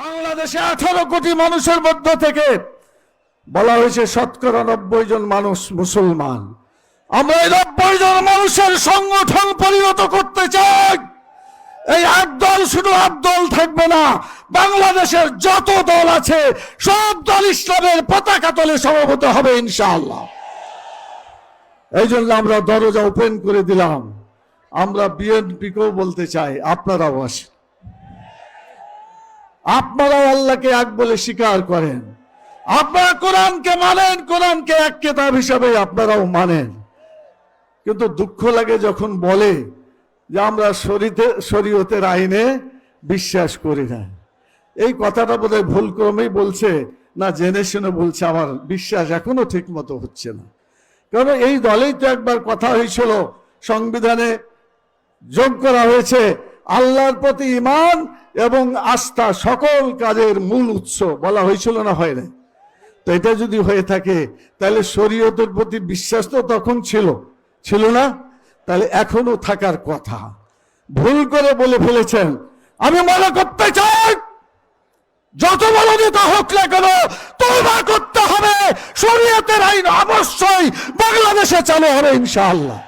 বাংলাদেশে আঠারো কোটি মানুষের মধ্য থেকে বলা হয়েছে শতকরা নব্বই জন মানুষ মুসলমান। আমরা এই নব্বই জন মানুষের সংগঠন পরিণত করতে চাই। এই একদল শুধু একদল থাকবে না, বাংলাদেশের যত দল আছে, সব দল ইসলামের পতাকা তলে সভাপতি হবে ইনশাআল্লাহ। এই জন্য আমরা দরজা ওপেন করে দিলাম। আমরা বিএনপিকেও বলতে চাই, আপনারাও আসেন। আপনারাও আল্লাহকে এক বলে স্বীকার করেন। আপনারা কোরআনকে মানেন, কোরআনকে এক কেতাব হিসাবে আপনারাও মানেন। কিন্তু দুঃখ লাগে যখন বলে যে আমরা শরীতে, শরীয়তের আইনে বিশ্বাস করি না। এই কথাটা বোধহয় ভুল ক্রমেই বলছে, না জেনে শুনে বলছে, আমার বিশ্বাস এখনও ঠিক মতো হচ্ছে না। কারণ এই দলেই তো একবার কথা হয়েছিল, সংবিধানে যোগ করা হয়েছে, আল্লাহর প্রতি ইমান এবং আস্থা সকল কাজের মূল উৎস বলা হয়েছিল না, হয় না তো এটা যদি হয়ে থাকে, তাহলে শরীয়তের প্রতি বিশ্বাস তো তখন ছিল। ছিল না? তাহলে এখনও থাকার কথা। ভুল করে বলে ফেলেছেন। আমি মনে করতে চাই, যত বড় নেতা হোক না কেন তোবা করতে হবে। শরীয়তের আইন অবশ্যই বাংলাদেশে চালু হবে ইনশাআল্লাহ।